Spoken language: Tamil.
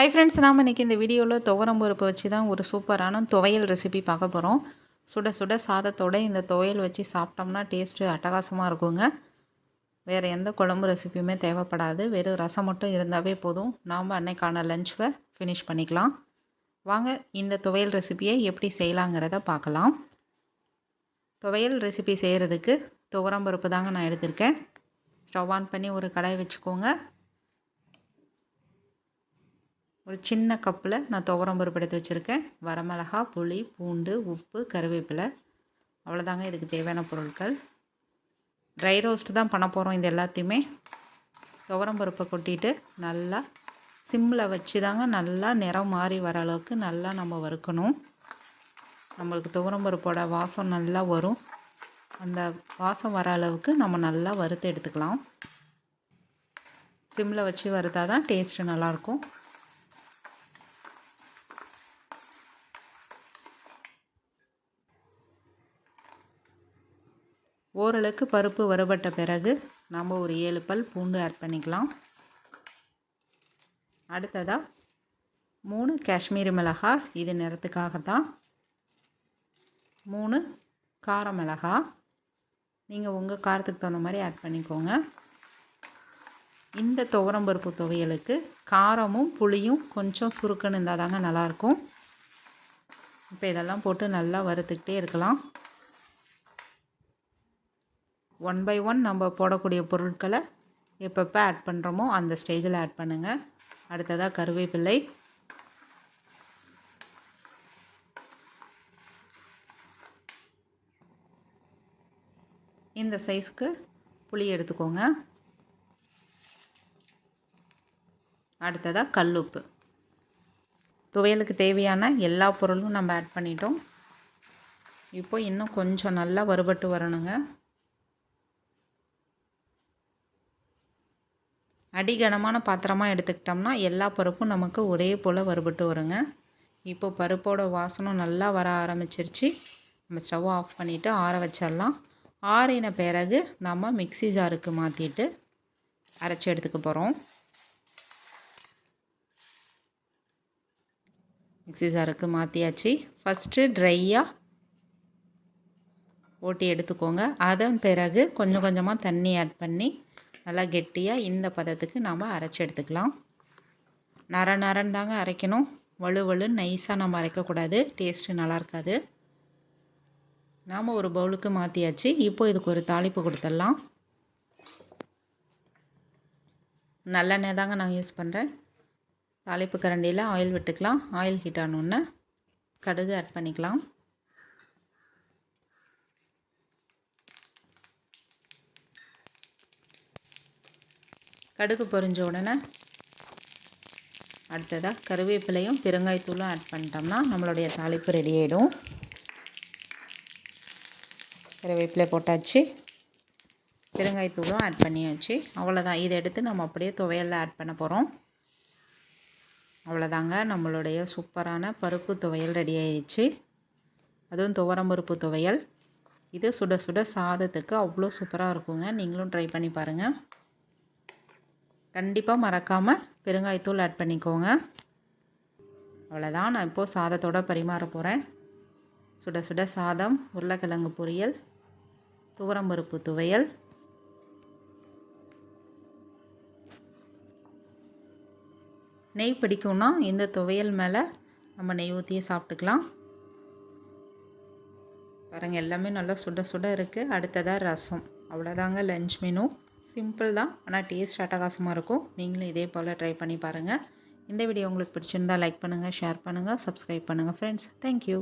ஹை ஃப்ரெண்ட்ஸ் நாம் இன்றைக்கி இந்த வீடியோவில் துவரம் பருப்பு வச்சு தான் ஒரு சூப்பரான துவையல் ரெசிபி பார்க்க போகிறோம் சுட சுட சாதத்தோட இந்த துவையல் வச்சு சாப்பிட்டோம்னா டேஸ்ட்டு அட்டகாசமாக இருக்குங்க. வேறு எந்த குழம்பு ரெசிபியுமே தேவைப்படாது. வெறும் ரசம் மட்டும் இருந்தாவே போதும். நாம் அன்னைக்கான லஞ்சுவை ஃபினிஷ் பண்ணிக்கலாம். வாங்க இந்த துவையல் ரெசிபியை எப்படி செய்யலாங்கிறத பார்க்கலாம். துவையல் ரெசிபி செய்கிறதுக்கு துவரம் பருப்பு தாங்க நான் எடுத்திருக்கேன். ஸ்டவ் ஆன் பண்ணி ஒரு கடாய் வச்சுக்கோங்க. ஒரு சின்ன கப்பில் நான் துவரம் பருப்பு எடுத்து வச்சுருக்கேன். வரமிளகா புளி பூண்டு உப்பு கருவேப்பிலை. அவ்வளோதாங்க இதுக்கு தேவையான பொருட்கள். ட்ரை ரோஸ்ட்டு தான் பண்ண போகிறோம் இது எல்லாத்தையுமே. துவரம் பருப்பை கொட்டிட்டு நல்லா சிம்மில் வச்சு தாங்க நல்லா நிறம் மாறி வர அளவுக்கு நல்லா நம்ம வறுக்கணும். நம்மளுக்கு துவரம் பருப்போட வாசம் நல்லா வரும். அந்த வாசம் வர அளவுக்கு நம்ம நல்லா வறுத்து எடுத்துக்கலாம். சிம்மில் வச்சு வறுத்தால் தான் டேஸ்ட்டு நல்லாயிருக்கும். ஓரளவுக்கு பருப்பு வறுபட்ட பிறகு நம்ம ஒரு ஏழு பல் பூண்டு ஆட் பண்ணிக்கலாம். அடுத்ததாக மூணு காஷ்மீரி மிளகா இது நிறத்துக்காக தான் மூணு கார மிளகா. நீங்கள் உங்கள் காரத்துக்கு தகுந்த மாதிரி ஆட் பண்ணிக்கோங்க. இந்த துவரம்பருப்பு துவையலுக்கு காரமும் புளியும் கொஞ்சம் சுருக்குன்னு இருந்தால் தாங்க நல்லாயிருக்கும். இப்போ இதெல்லாம் போட்டு நல்லா வறுத்துக்கிட்டே இருக்கலாம். ஒன் பை ஒன் நம்ம போடக்கூடிய பொருட்களை எப்பப்போ ஆட் பண்ணுறோமோ அந்த ஸ்டேஜில் ஆட் பண்ணுங்கள் அடுத்ததாக கருவேப்பிள்ளை இந்த சைஸ்க்கு புளி எடுத்துக்கோங்க. அடுத்ததாக கல்லுப்பு துவையலுக்கு தேவையான எல்லா பொருளும் நம்ம ஆட் பண்ணிட்டோம். இப்போ இன்னும் கொஞ்சம் நல்லா வறுபட்டு வரணுங்க. அடிகனமான பாத்திரமாக எடுத்துக்கிட்டோம்னா எல்லா பருப்பும் நமக்கு ஒரே போல் வறுபட்டு வருங்க. இப்போ பருப்போட வாசனம் நல்லா வர ஆரம்பிச்சிருச்சு. நம்ம ஸ்டவ் ஆஃப் பண்ணிவிட்டு ஆற வச்சிடலாம். ஆறின பிறகு நம்ம மிக்சி ஜாருக்கு மாற்றிட்டு அரைச்சி எடுத்துக்க போகிறோம் மிக்சி ஜாருக்கு மாற்றியாச்சு ஃபஸ்ட்டு ட்ரையாக ஓட்டி எடுத்துக்கோங்க. அதன் பிறகு கொஞ்சம் கொஞ்சமாக தண்ணி ஆட் பண்ணி நல்லா கெட்டியாக இந்த பதத்துக்கு நாம் அரைச்சி எடுத்துக்கலாம். நர நரன் தாங்க அரைக்கணும். வலு வலுன்னு நைஸாக நம்ம அரைக்கக்கூடாது. டேஸ்ட்டு நல்லா இருக்காது. நாம் ஒரு பவுலுக்கு மாற்றியாச்சு இப்போ இதுக்கு ஒரு தாளிப்பு கொடுத்துடலாம். நல்லெண்ணெய் தாங்க நான் யூஸ் பண்ணுறேன் தாளிப்பு கரண்டியில் ஆயில் விட்டுக்கலாம். ஆயில் ஹீட் ஆனோடனே கடுகு ஆட் பண்ணிக்கலாம். கடுகு பொரிஞ்ச உடனே அடுத்ததாக கருவேப்பிலையும் பெருங்காயத்தூளும் ஆட் பண்ணிட்டோம்னா நம்மளுடைய தாளிப்பு ரெடி ஆகிடும் கருவேப்பிலை போட்டாச்சு. பெருங்காயத்தூளும் ஆட் பண்ணியாச்சு. அவ்வளோதான் இதை எடுத்து நம்ம அப்படியே துவையலில் ஆட் பண்ண போகிறோம் அவ்வளோதாங்க நம்மளுடைய சூப்பரான பருப்பு துவையல் ரெடி ஆயிடுச்சு அதுவும் துவரம் பருப்பு துவையல். இது சுட சுட சாதத்துக்கு அவ்வளோ சூப்பராக இருக்குங்க. நீங்களும் ட்ரை பண்ணி பாருங்கள் கண்டிப்பாக மறக்காமல் பெருங்காயத்தூள் ஆட் பண்ணிக்கோங்க. அவ்வளோதான் நான் இப்போது சாதத்தோடு பரிமாற போகிறேன் சுட சுட சாதம் உருளைக்கிழங்கு பொரியல் துவரம்பருப்பு துவையல். நெய் பிடிக்கும்னா இந்த துவையல் மேலே நம்ம நெய் ஊற்றியே சாப்பிட்டுக்கலாம். பாருங்கள் எல்லாமே நல்லா சுட சுட இருக்குது அடுத்ததாக ரசம். அவ்வளோதாங்க லஞ்ச் மெனு சிம்பிள் தான் ஆனால் டேஸ்ட் அட்டகாசமாக இருக்கும். நீங்களும் இதே போல் ட்ரை பண்ணி பாருங்கள் இந்த வீடியோ உங்களுக்கு பிடிச்சிருந்தால் லைக் பண்ணுங்கள் ஷேர் பண்ணுங்கள் சப்ஸ்கிரைப் பண்ணுங்கள் ஃப்ரெண்ட்ஸ் தேங்க்யூ